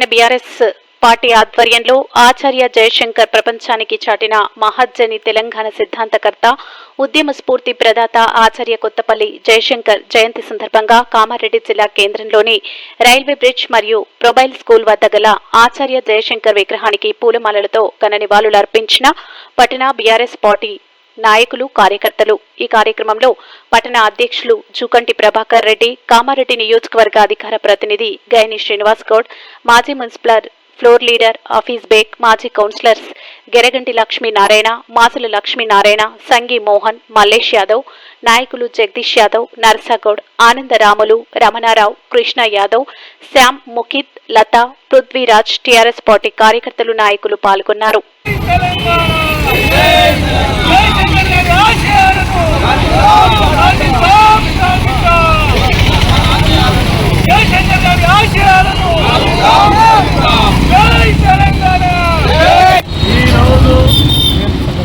పట్టణ BRS party ఆధ్వర్యంలో ఆచార్య జయశంకర్ ప్రపంచానికి చాటిన మహజ్జని తెలంగాణ సిద్ధాంతకర్త ఉద్యమ స్ఫూర్తి ప్రదాత ఆచార్య కొత్తపల్లి జయశంకర్ జయంతి సందర్భంగా కామారెడ్డి జిల్లా కేంద్రంలోని రైల్వే బ్రిడ్జ్ మరియు ప్రొబైల్ స్కూల్ వద్ద గల ఆచార్య జయశంకర్ విగ్రహానికి పూలమాలలతో ఘన నివాళులర్పించిన పట్టణ బీఆర్ఎస్ పార్టీ నాయకులు కార్యకర్తలు. ఈ కార్యక్రమంలో పట్టణ అధ్యక్షులు జూకంటి ప్రభాకర్ రెడ్డి కామారెడ్డి నియోజకవర్గ అధికార ప్రతినిధి గైని శ్రీనివాస్ గౌడ్ మాజీ మున్సిపల్ ఫ్లోర్ లీడర్ ఆఫీస్ బేక్ మాజీ కౌన్సిలర్స్ గెరగంటి లక్ష్మీనారాయణ మాసుల లక్ష్మీనారాయణ సంగి మోహన్ మల్లేష్ యాదవ్ నాయకులు జగదీష్ యాదవ్ నర్సాగౌడ్ ఆనందరాములు రమణారావు కృష్ణ యాదవ్ శ్యామ్ ముఖిత్ లత పృథ్వీరాజ్ టీఆర్ఎస్ పార్టీ కార్యకర్తలు నాయకులు పాల్గొన్నారు. ఈరోజు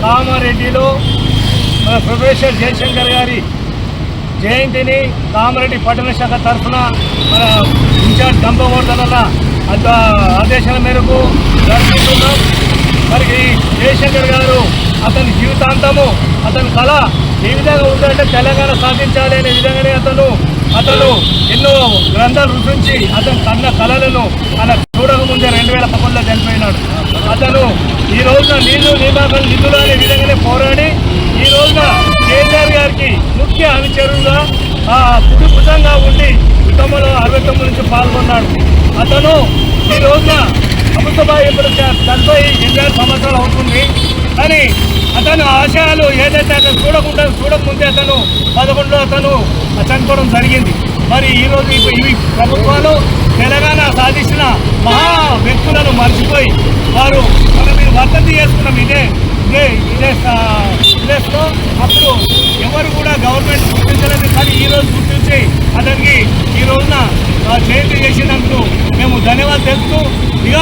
కామారెడ్డిలో మన ప్రొఫెసర్ జయశంకర్ గారి జయంతిని కామారెడ్డి పట్టణ శాఖ తరఫున మన ఇన్ఛార్జ్ గంపగోర్ధనల అంత ఆదేశాల మేరకు జరుపుకుంటున్నాం మరి జయశంకర్ గారు అతని జీవితాంతము అతని కళ ఏ విధంగా ఉందంటే తెలంగాణ సాధించాలి అనే విధంగానే అతను అతను ఎన్నో గ్రంథాలు రుచించి అతను కన్న కళలను ఆయన చూడకముందే రెండు వేల పదకొండులో చనిపోయినాడు. అతను ఈ రోజున నీళ్ళు నియామకాలు నిధులు అనే విధంగానే పోరాడి ఈ రోజున కేసీఆర్ గారికి ముఖ్య అనుచరుడుగా ఆ కుడి ఉండి ఉద్యమంలో అరవై తొమ్మిది నుంచి పాల్గొన్నాడు. అతను ఈ రోజున అమృతబాయి ఇప్పుడు చనిపోయి ఎనిమిది సంవత్సరాలు అవుతుంది. కానీ అతను ఆశయాలు అయితే అతను చూడకుండా చూడకముందే అతను పదకొండులో అతను చనిపోవడం జరిగింది. మరి ఈరోజు ఇవి ఇవి ప్రభుత్వాలు తెలంగాణ సాధించిన మహా వ్యక్తులను మర్చిపోయి వారు మనం మీరు వర్తంతి చేసుకున్నాం ఇదే ఇదే ఇదే ప్లేస్లో అప్పుడు ఎవరు కూడా గవర్నమెంట్ గుర్తించలేదు. కానీ ఈ రోజు గుర్తించి అతనికి ఈ రోజున జయంతి చేసినందుకు మేము ధన్యవాదాలు తెలుపుతూ ఇక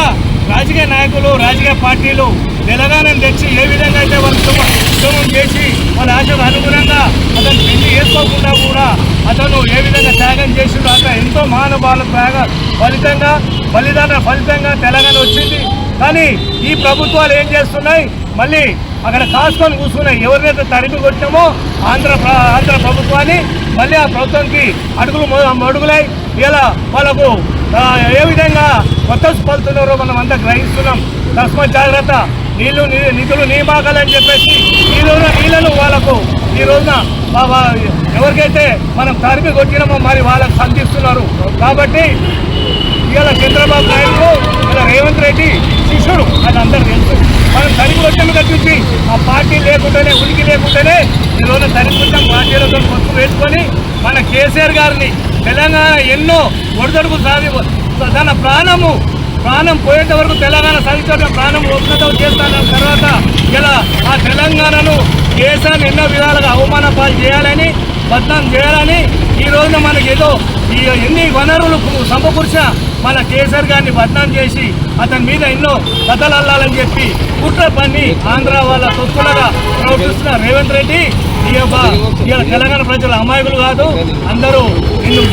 రాజకీయ నాయకులు రాజకీయ పార్టీలు తెలంగాణను తెచ్చి ఏ విధంగా అయితే వాళ్ళు ఉద్యోగం చేసి మన ఆశకు అనుగుణంగా అతను పెళ్ళి చేసుకోకుండా కూడా అతను ఏ విధంగా త్యాగం చేసిండో అతను ఎంతో మహానుభావుల త్యాగ ఫలితంగా బలిదాన ఫలితంగా తెలంగాణ వచ్చింది. కానీ ఈ ప్రభుత్వాలు ఏం చేస్తున్నాయి? మళ్ళీ అక్కడ కాసుకొని కూర్చున్నాయి ఎవరినైతే తరిమి కొట్టామో ఆంధ్ర ఆంధ్ర ప్రభుత్వాన్ని మళ్ళీ ఆ ప్రభుత్వానికి అడుగులు అడుగులై ఇలా వాళ్ళకు ఏ విధంగా కొత్త పలుతున్నారో మనం అంతా గ్రహిస్తున్నాం. తస్మ జాగ్రత్త. నీళ్ళు నిధులు నియమాకాలని చెప్పేసి ఈ రోజున నీళ్ళను వాళ్ళకు ఈ రోజున ఎవరికైతే మనం తరిమి కొట్టినామో మరి వాళ్ళకు సంధిస్తున్నారు. కాబట్టి ఇవాళ చంద్రబాబు నాయుడు ఇలా రేవంత్ రెడ్డి శిష్యుడు అది అందరు తెలుసు. మనం తరిగి వచ్చాము తప్పించి ఆ పార్టీ లేకుండానే ఉనికి లేకుండానే ఈ రోజు తరిగి వచ్చాం పార్టీలతో పొత్తు వేసుకొని మన కేసీఆర్ గారిని తెలంగాణ ఎన్నో ఒడిదడుగు సాధి తన ప్రాణము ప్రాణం పోయేంత వరకు తెలంగాణ సాధించిన ప్రాణం ఒప్పుకతో చేస్తాన తర్వాత ఇలా ఆ తెలంగాణను కేసీఆర్ ఎన్నో విధాలుగా అవమాన పాలు చేయాలని బద్నాం చేయాలని ఈ రోజున మనకి ఏదో ఈ ఎన్ని వనరులు సమకూర్చ మన కేసీఆర్ గారిని బద్నాం చేసి అతని మీద ఎన్నో కథలు అల్లాలని చెప్పి కుట్ర పన్ని ఆంధ్ర వాళ్ళ తొత్తులుగా ప్రవర్తిస్తున్న రేవంత్ రెడ్డి ఇవాళ తెలంగాణ ప్రజలు అమాయకులు కాదు అందరూ నిన్ను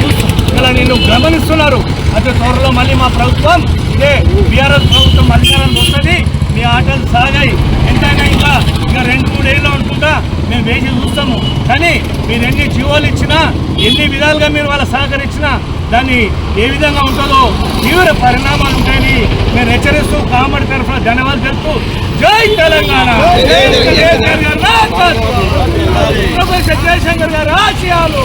ఇలా నిన్ను గమనిస్తున్నారు అతి త్వరలో మళ్ళీ మా ప్రభుత్వం ఇదే బీఆర్ఎస్ ప్రభుత్వం అధికారానికి వస్తుంది మీ ఆటలు సాగాయి. ఎంతైనా ఇంకా ఇంకా రెండు మూడేళ్ళు ఉంటుందా మేము వేసి చూస్తాము. కానీ మీరు ఎన్ని జీవోలు ఇచ్చినా ఎన్ని విధాలుగా మీరు వాళ్ళ సహకరించినా దాన్ని ఏ విధంగా ఉంటుందో తీవ్ర పరిణామాలు ఉంటాయని మేము హెచ్చరిస్తూ కామడి తరఫున ధన్యవాదాలు తెలుపుతూ జై తెలంగాణ. ప్రొఫెసర్ జయశంకర్ గారు ఆశయాలు.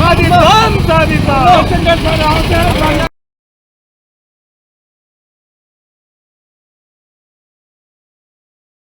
సాధిద్దాం సాధిద్దాం.